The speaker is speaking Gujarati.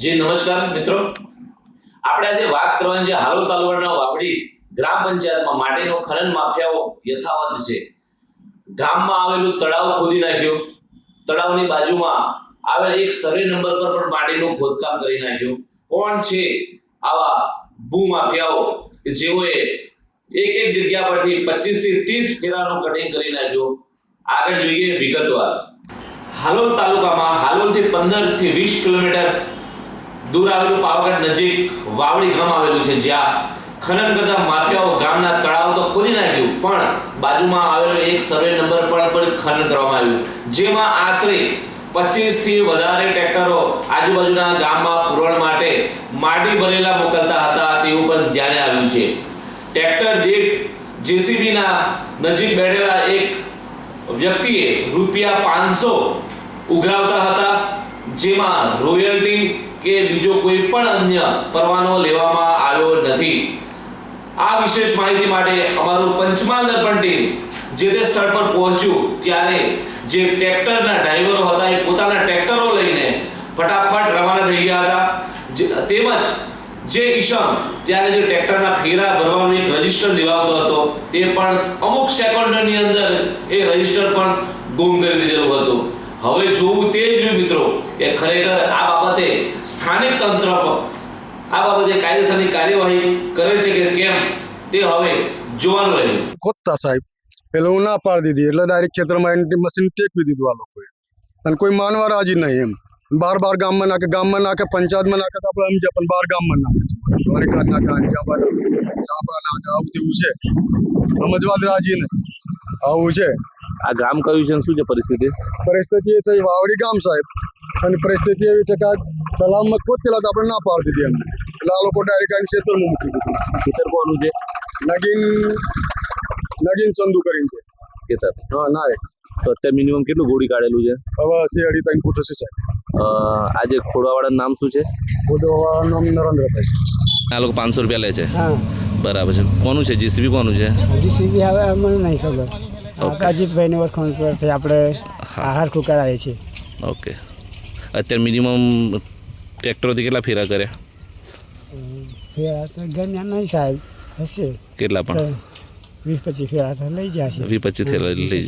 જી, નમસ્કાર મિત્રો. આપણે આજે વાત કરવાની છે હાલોલ તાલુકાના વાવડી ગ્રામ પંચાયતમાં માટીનો ખનન માફિયાઓ યથાવત છે. ગામમાં આવેલું તળાવ ખોદી નાખ્યું. તળાવની બાજુમાં આવેલ એક સર્વે નંબર પર પણ માટીનું ખોદકામ કરી નાખ્યું. કોણ છે આવા ભૂમાફિયાઓ કે જેઓએ એક એક જગ્યા પરથી 25 થી 30 ફેરાનું કટિંગ કરી નાખ્યું? આગળ જોઈએ વિગતવાર. હાલોલ તાલુકામાં હાલોલથી 15 થી વીસ કિલોમીટર દૂર આવેલું પાવાગઢ નજીક વાવડી ગામ આવેલું છે, જ્યાં ખનન કરતા માફિયાઓ ગામના તળાવ તો ખોદી નાખ્યું, પણ બાજુમાં આવેલો એક સર્વે નંબર પર પણ ખનન કરવામાં આવ્યું. જેમાં આશરે 25 થી વધારે ટ્રેક્ટરો આજુબાજુના ગામમાં પુરવણ માટે માટી ભરેલા મોકલતા હતા, તેવું પણ ધ્યાને આવ્યું છે. ટ્રેક્ટર દીઠ જેસીબીના નજીક બેઠેલા એક વ્યક્તિએ રૂપિયા પાંચસો ઉઘરાવતા હતા. જેમાં રોયલ્ટી કે બીજો કોઈ પણ અન્ય પરવાનો લેવામાં આવ્યો નથી. આ વિશેષ માહિતી માટે અમારું પંચમહાલ દર્પણ ટીમ જે તે સ્થળ પર પહોંચ્યું ત્યારે જે ટ્રેક્ટરના ડ્રાઈવરો હતા એ પોતાના ટ્રેક્ટરો લઈને ફટાફટ રવાના થઈ ગયા હતા. તેમજ જે ઈશમ ત્યારે જે ટ્રેક્ટરના ફેરા ભરવાનું એક રજિસ્ટર દેવાતો હતો તે પણ અમુક સેકન્ડની અંદર એ રજિસ્ટર પણ ગુમ કરી દીધેલું હતું. હવે જોવું તે જ મિત્રો, કે ખરેખર આ બાબતે સ્થાનિક તંત્ર આ બાબતે કાયદેસરની કાર્યવાહી કરે છે કે કેમ, તે હવે જોવાનું રહ્યું. ખોદતા સાહેબ, પેલો ના પાડી દીધી, એટલે ડાયરેક્ટ ખેતરમાં એન્ટી મશીન ટેકવી દીધું આ લોકોએ. અને કોઈ માનવા રાજી નહીં એમ. બાર બાર ગામમાં નાખે ગામમાં નાખે, પંચાયતમાં નાખે તો આપણે સમજ્યા પણ બાર ગામમાં નાખે છે. દ્વારિકા નાખે અંજાબા નાખે ચાપડા નાખે, આવું તેવું છે. સમજવા જ રાજી નહીં. આવું છે. આ ગામ કયું છે શું છે પરિસ્થિતિ? પરિસ્થિતિ એ છે વાવડી ગામ સાહેબ. અને પરિસ્થિતિ એવી છે કે આ તલાવમાં ખોદતેલા તો આપણે ના પાડી દીધી એમને. એટલે આ લોકો ડાયરેક્ટ આવીને ખેતરમાં મૂકી દીધું. ખેતર કોનું છે? નગીન નગીન ચંદુ કરીને છે. ખેતર? હા નાયક તો અત્યારે મિનિમમ કેટલું ગોળી કાઢેલું છે? હવે છે અઢી ત્રણ ફૂટ હશે સાહેબ. આજે આ ખોડવાવાળાનું નામ શું છે? ખોદવાનું નામ નરેન્દ્રભાઈ આ લોકો પાંચસો રૂપિયા લે છે? હા. બરાબર છે. કોનું છે? જીસીબી કોનું છે? જીસીબી હવે અમને નહીં ખબર. અજીતભાઈની ઓળખાણ પરથી આપણે આહાર કરાવીએ છીએ. ઓકે અત્યારે મિનિમમ ટ્રેક્ટરોથી કેટલા ફેરા કર્યા? ફેરા તો ગણ્યા નહીં સાહેબ હશે. કેટલા પણ? વીસ પચીસ ફેરા તો લઈ જશે. વીસ પચીસ થયેલા લઈ જશે.